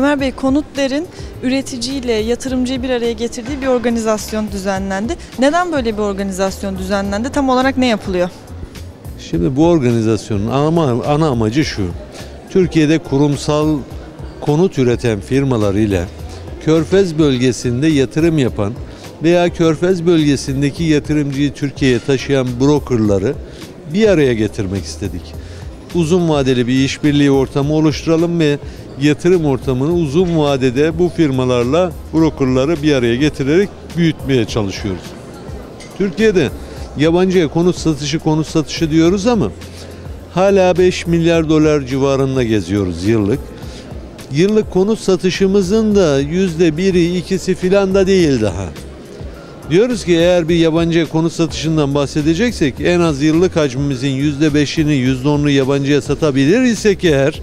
Ömer Bey, Konutler'in üreticiyle yatırımcıyı bir araya getirdiği bir organizasyon düzenlendi. Neden böyle bir organizasyon düzenlendi? Tam olarak ne yapılıyor? Şimdi bu organizasyonun ana, ana amacı şu. Türkiye'de kurumsal konut üreten firmalar ile Körfez bölgesinde yatırım yapan veya Körfez bölgesindeki yatırımcıyı Türkiye'ye taşıyan brokerları bir araya getirmek istedik. Uzun vadeli bir işbirliği ortamı oluşturalım ve yatırım ortamını uzun vadede bu firmalarla brokerları bir araya getirerek büyütmeye çalışıyoruz. Türkiye'de yabancıya konut satışı konut satışı diyoruz ama hala 5 milyar dolar civarında geziyoruz yıllık. Yıllık konut satışımızın da yüzde biri ikisi filan da değil daha. Diyoruz ki eğer bir yabancıya konut satışından bahsedeceksek en az yıllık hacmimizin yüzde beşini yüzde onunu yabancıya satabilir isek eğer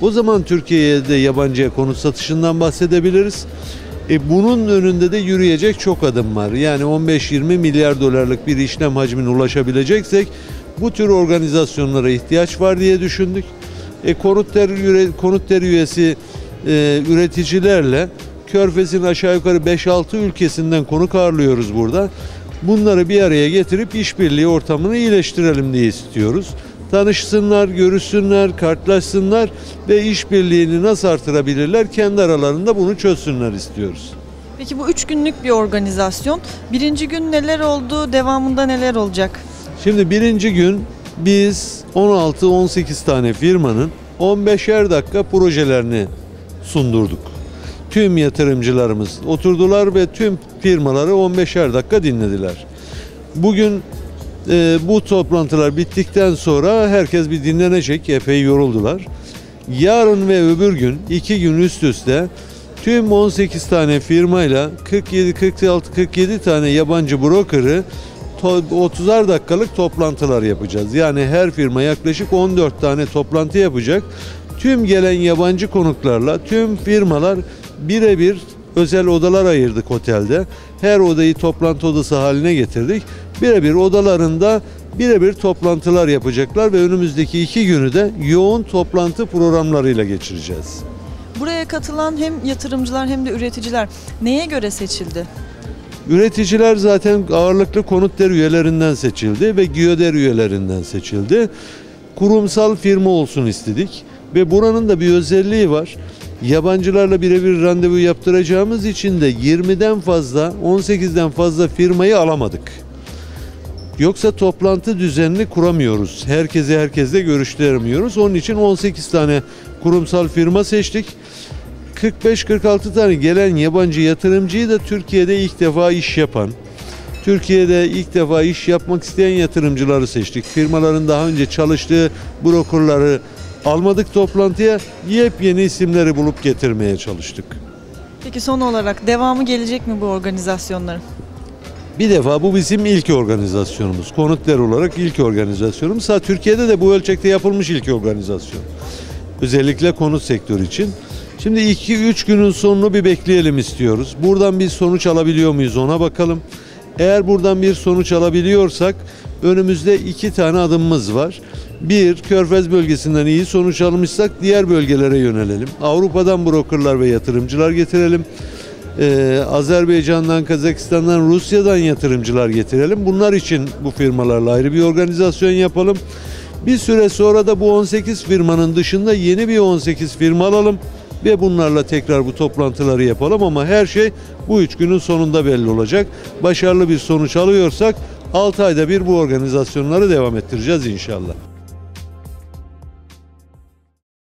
o zaman Türkiye'de yabancıya konut satışından bahsedebiliriz. E bunun önünde de yürüyecek çok adım var. Yani 15-20 milyar dolarlık bir işlem hacmine ulaşabileceksek bu tür organizasyonlara ihtiyaç var diye düşündük. E konutlar, üre- konutlar üyesi e, üreticilerle Körfez'in aşağı yukarı 5-6 ülkesinden konuk ağırlıyoruz burada. Bunları bir araya getirip işbirliği ortamını iyileştirelim diye istiyoruz. Tanışsınlar, görüşsünler, kartlaşsınlar ve işbirliğini nasıl artırabilirler kendi aralarında bunu çözsünler istiyoruz. Peki bu üç günlük bir organizasyon. Birinci gün neler oldu, devamında neler olacak? Şimdi birinci gün biz 16-18 tane firmanın 15'er dakika projelerini sundurduk. Tüm yatırımcılarımız oturdular ve tüm firmaları 15'er dakika dinlediler. Bugün e, bu toplantılar bittikten sonra herkes bir dinlenecek, epey yoruldular. Yarın ve öbür gün iki gün üst üste tüm 18 tane firmayla 47 46 47 tane yabancı broker'ı to- 30'ar dakikalık toplantılar yapacağız. Yani her firma yaklaşık 14 tane toplantı yapacak. Tüm gelen yabancı konuklarla tüm firmalar birebir özel odalar ayırdık otelde. Her odayı toplantı odası haline getirdik. Birebir odalarında birebir toplantılar yapacaklar ve önümüzdeki iki günü de yoğun toplantı programlarıyla geçireceğiz. Buraya katılan hem yatırımcılar hem de üreticiler neye göre seçildi? Üreticiler zaten ağırlıklı konut der üyelerinden seçildi ve GİODER üyelerinden seçildi. Kurumsal firma olsun istedik ve buranın da bir özelliği var. Yabancılarla birebir randevu yaptıracağımız için de 20'den fazla, 18'den fazla firmayı alamadık. Yoksa toplantı düzenini kuramıyoruz. Herkese herkesle görüştüremiyoruz. Onun için 18 tane kurumsal firma seçtik. 45-46 tane gelen yabancı yatırımcıyı da Türkiye'de ilk defa iş yapan, Türkiye'de ilk defa iş yapmak isteyen yatırımcıları seçtik. Firmaların daha önce çalıştığı brokerları almadık toplantıya, yepyeni isimleri bulup getirmeye çalıştık. Peki son olarak devamı gelecek mi bu organizasyonların? Bir defa bu bizim ilk organizasyonumuz. Konutlar olarak ilk organizasyonumuz. Ha, Türkiye'de de bu ölçekte yapılmış ilk organizasyon. Özellikle konut sektörü için. Şimdi 2-3 günün sonunu bir bekleyelim istiyoruz. Buradan bir sonuç alabiliyor muyuz ona bakalım. Eğer buradan bir sonuç alabiliyorsak önümüzde iki tane adımımız var. Bir, Körfez bölgesinden iyi sonuç almışsak diğer bölgelere yönelelim. Avrupa'dan brokerlar ve yatırımcılar getirelim. Ee, Azerbaycan'dan, Kazakistan'dan, Rusya'dan yatırımcılar getirelim. Bunlar için bu firmalarla ayrı bir organizasyon yapalım. Bir süre sonra da bu 18 firmanın dışında yeni bir 18 firma alalım ve bunlarla tekrar bu toplantıları yapalım ama her şey bu üç günün sonunda belli olacak. Başarılı bir sonuç alıyorsak 6 ayda bir bu organizasyonları devam ettireceğiz inşallah.